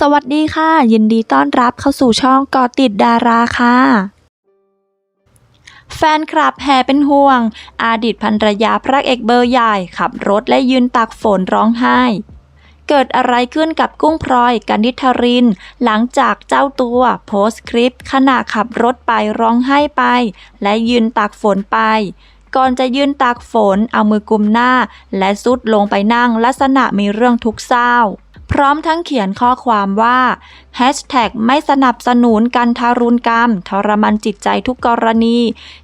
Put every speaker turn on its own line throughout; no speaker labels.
สวัสดีค่ะ ยินดีต้อนรับเข้าสู่ช่องกอติดดาราค่ะ แฟนคลับแห่เป็นห่วงอดีตภรรยาพระเอกเบอร์ใหญ่ขับรถและยืนตากฝนร้องไห้ เกิดอะไรขึ้นกับกุ้งพลอยกันนิทริน หลังจากเจ้าตัวโพสต์คลิปขณะขับรถไปร้องไห้ไป และยืนตากฝนไปก่อนจะยืนตากฝนเอามือกุมหน้า และซุดลงไปนั่งลักษณะมีเรื่องทุกข์เศร้า พร้อมทั้งเขียนข้อความว่า Hashtag ไม่สนับสนุนการทารุณกรรม ทรมานจิตใจทุกกรณี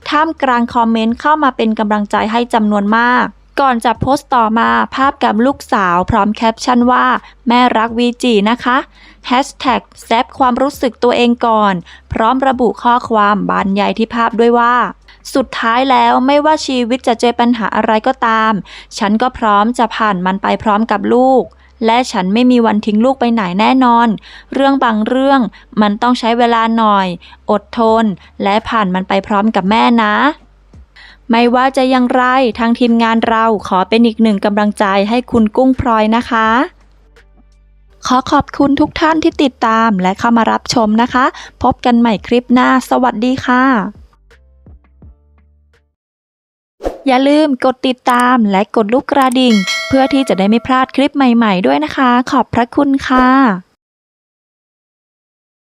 ท่ามกลางคอมเมนต์เข้ามาเป็นกำลังใจให้จำนวนมากก่อนจะโพสต์ต่อมาภาพกับลูกสาวพร้อมแคปชั่นว่า แม่รักวีจีนะคะ Hashtag แซฟความรู้สึกตัวเองก่อน พร้อมระบุข้อความบานใหญ่ที่ภาพด้วยว่า สุดท้ายแล้วไม่ว่าชีวิตจะเจอปัญหาอะไรก็ตาม ฉันก็พร้อมจะผ่านมันไปพร้อมกับลูก และฉันไม่มีวันทิ้งลูกไปไหนแน่นอน เรื่องบางเรื่องมันต้องใช้เวลาหน่อย อดทน และผ่านมันไปพร้อมกับแม่นะไม่ว่าจะอย่างไรทางทีมงานเราขอเป็นอีกหนึ่งกำลังใจให้คุณกุ้งพลอยนะคะ ขอขอบคุณทุกท่านที่ติดตามและเข้ามารับชมนะคะ พบกันใหม่คลิปหน้า สวัสดีค่ะ อย่าลืมกดติดตามและกดลูกกระดิ่ง เพื่อที่จะได้ไม่พลาดคลิปใหม่ ๆ ด้วยนะคะ ขอบพระคุณค่ะ